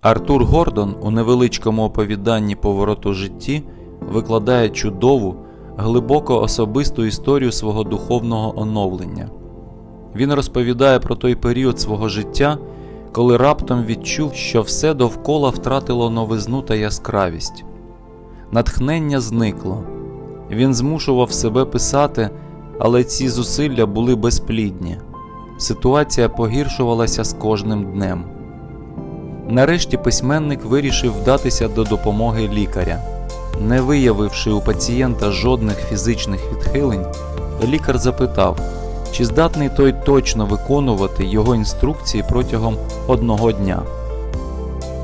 Артур Гордон у невеличкому оповіданні повороту житті викладає чудову, глибоко особисту історію свого духовного оновлення. Він розповідає про той період свого життя, коли раптом відчув, що все довкола втратило новизну та яскравість. Натхнення зникло. Він змушував себе писати, але ці зусилля були безплідні. Ситуація погіршувалася з кожним днем. Нарешті письменник вирішив вдатися до допомоги лікаря. Не виявивши у пацієнта жодних фізичних відхилень, лікар запитав, чи здатний той точно виконувати його інструкції протягом одного дня.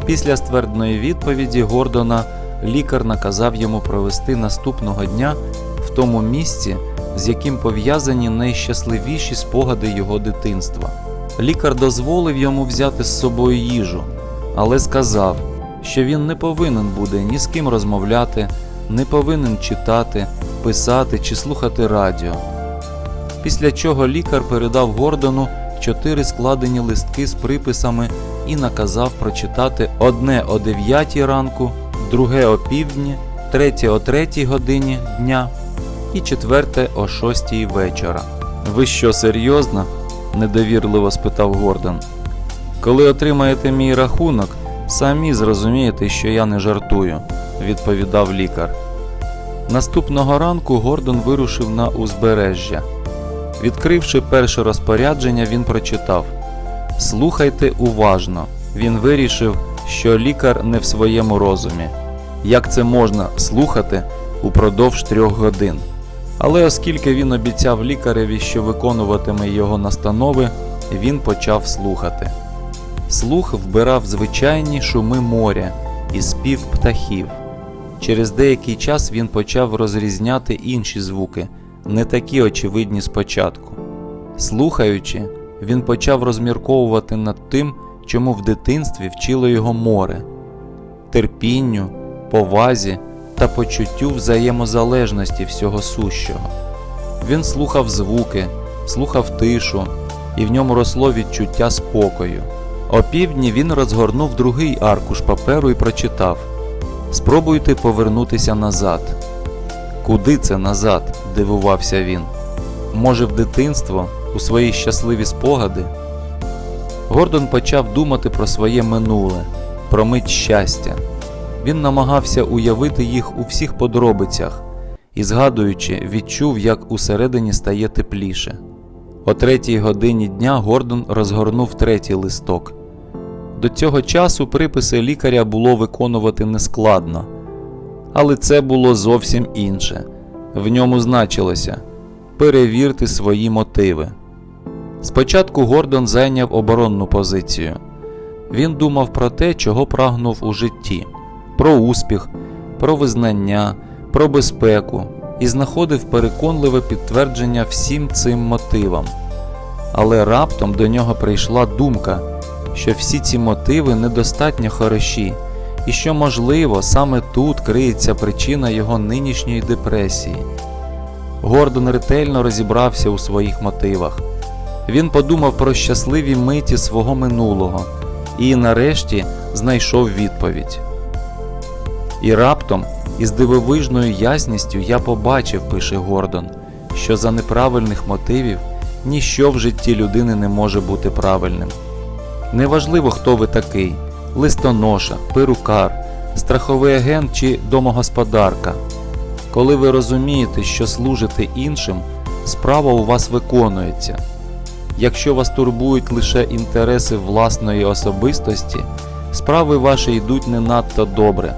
Після ствердної відповіді Гордона лікар наказав йому провести наступного дня в тому місці, з яким пов'язані найщасливіші спогади його дитинства. Лікар дозволив йому взяти з собою їжу, але сказав, що він не повинен буде ні з ким розмовляти, не повинен читати, писати чи слухати радіо. Після чого лікар передав Гордону чотири складені листки з приписами і наказав прочитати одне о 9 ранку, друге о півдні, третє о 3 годині дня і четверте о 6 вечора. Ви що, серйозно? недовірливо спитав Гордон. Коли отримаєте мій рахунок, самі зрозумієте, що я не жартую, відповідав лікар. Наступного ранку Гордон вирушив на узбережжя. Відкривши перше розпорядження, він прочитав: Слухайте уважно. Він вирішив, що лікар не в своєму розумі. Як це можна слухати упродовж трьох годин? Але оскільки він обіцяв лікареві, що виконуватиме його настанови, він почав слухати. Слух вбирав звичайні шуми моря і спів птахів. Через деякий час він почав розрізняти інші звуки, не такі очевидні спочатку. Слухаючи, він почав розмірковувати над тим, чому в дитинстві вчило його море терпінню, повазі та почуттю взаємозалежності всього сущого. Він слухав звуки, слухав тишу, і в ньому росло відчуття спокою. О півдні він розгорнув другий аркуш паперу і прочитав: Спробуйте повернутися назад. Куди це назад? дивувався він. Може, в дитинство, у свої щасливі спогади? Гордон почав думати про своє минуле, про мить щастя. Він намагався уявити їх у всіх подробицях і, згадуючи, відчув, як усередині стає тепліше. О третій годині дня Гордон розгорнув третій листок. До цього часу приписи лікаря було виконувати нескладно, але це було зовсім інше. В ньому значилося перевірте свої мотиви. Спочатку Гордон зайняв оборонну позицію. Він думав про те, чого прагнув у житті, про успіх, про визнання, про безпеку і знаходив переконливе підтвердження всім цим мотивам. Але раптом до нього прийшла думка, що всі ці мотиви недостатньо хороші, і що, можливо, саме тут криється причина його нинішньої депресії. Гордон ретельно розібрався у своїх мотивах. Він подумав про щасливі миті свого минулого і, нарешті, знайшов відповідь. І раптом, із дивовижною ясністю я побачив, пише Гордон, що за неправильних мотивів ніщо в житті людини не може бути правильним. Неважливо, хто ви такий листоноша, перукар, страховий агент чи домогосподарка. Коли ви розумієте, що служите іншим, справа у вас виконується. Якщо вас турбують лише інтереси власної особистості, справи ваші йдуть не надто добре.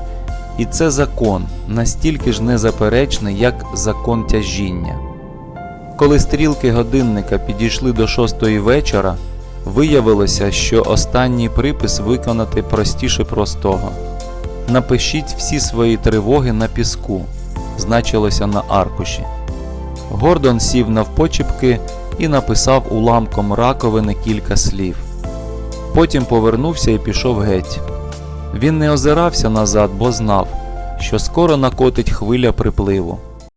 І це закон настільки ж незаперечний, як закон тяжіння. Коли стрілки годинника підійшли до шостої вечора, виявилося, що останній припис виконати простіше простого. Напишіть всі свої тривоги на піску, значилося на аркуші. Гордон сів навпочіпки і написав уламком раковини кілька слів. Потім повернувся і пішов геть. Він не озирався назад, бо знав, що скоро накотить хвиля припливу.